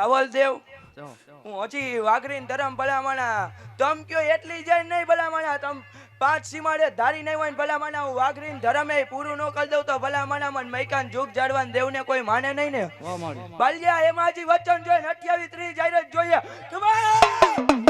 રાવલ દેવ જાઓ. હું હજી વાઘરીન ધરમ ભલામણા તમ કયો એટલી જાય નહીં ભલામણા તમ પાંચ સીમાડે ધારી નહીં હોય ભલામણા હું વાઘરીન ધરમે પૂરું ન કરી દઉં તો ભલામણા મન મૈકાન જુગ જાડવાન દેવને કોઈ માને નહીં ને. બાલિયા એમાં હજી વચન જોઈને અઠ્યાવીસ ત્રીસ જાય જ જોઈએ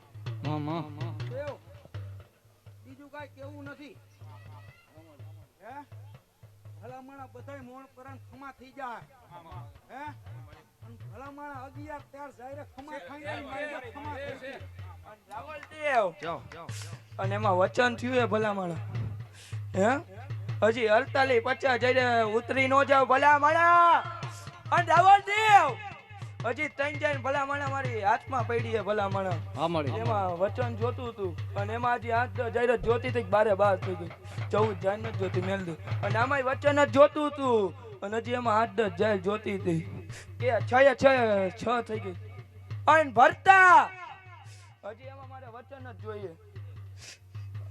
બીજું કાંઈ કેવું નથી. હે? ભલામણા બધાય મૂળ પરાન ખમા થઈ જાય. હે? અને ભલામણા અગિયાર ત્યાર જાયરે ખમા ખમા થઈ જાય. જાઓ અને એમાં વચન થયું હે ભલામણા. હે? હજી અડતાલીસ પચાસ જઈને ઉતરી નો જાવ ભલામણા. અને રાવલ દેવ હજી ત્રણ જાય ભલામણ મારી હાથમાં પડી છે ભલામણ. એમાં વચન જોતું હતું અને એમાં હજી આઠ જઈને જોતી હતી બારે બાર થઈ ગઈ ચૌદ જાય જ જોતી મેલતી અને આમાં વચન જ જોતું હતું અને હજી એમાં આઠ દસ જાય જોતી હતી કે છ છ છ થઈ ગઈ. અને ભરતા! હજી એમાં મારે વચન જ જોઈએ.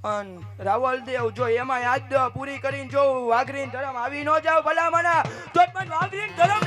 અન રાવલ દેવ જો એમાં યાદ પૂરી કરીને જો વાઘરીન ધરમ આવી ન જાવ ભલા મના તો પણ વાઘરીન ધરમ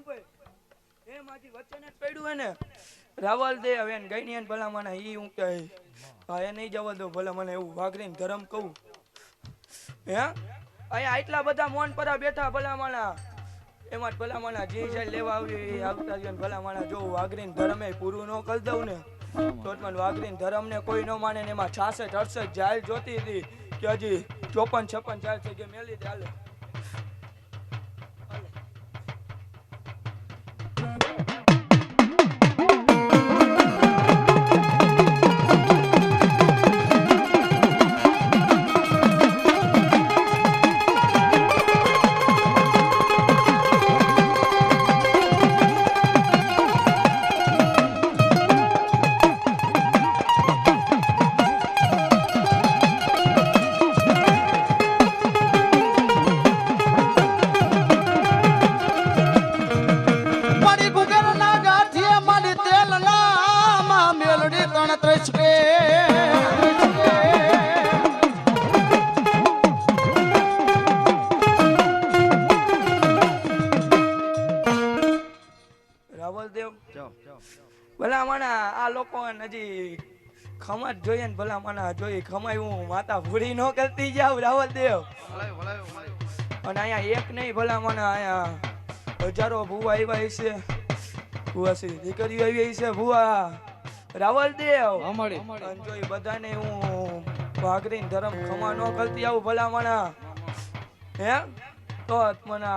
સાંભળ. ને રાવલ દે હવે ગઈની ભલા મને ઈ હું કહે હા, એ નહીં જવા દો ભલા, મને એવું વાઘરીને ધરમ કહું. હે? અહીંયા આટલા બધા મોન પરા બેઠા ભલા માણા એમાં ભલા માણા જે જાય લેવા આવી એ આવતા રહ્યો ભલા માણા જો વાઘરીને ધરમે પૂરું ન કરી દઉં ને મને વાઘરીને ધરમ ને કોઈ ન માને એમાં છાસઠ, અડસઠ જાહેર જોતી હતી કે હજી ચોપન, છપ્પન થઈ ગઈ મેલી દે ભલા માણા આ લોકો હજી ખમત જોઈએ ને ભલા માણા જોઈ ખમાય હું માતા ભૂરી ન કરતી જાવ રાવલ દેવ અને અહીંયા એક નહીં ભલા માણા અહીંયા હજારો ભૂવા આવ્યા છે ભૂવા શ્રી દીકરીઓ આવી છે ભૂવા. રાવલ દેવ અને જોઈ બધાને હું વાઘરીને ધરમ ખમા ન કરતી આવું ભલા માણા હે? તો મને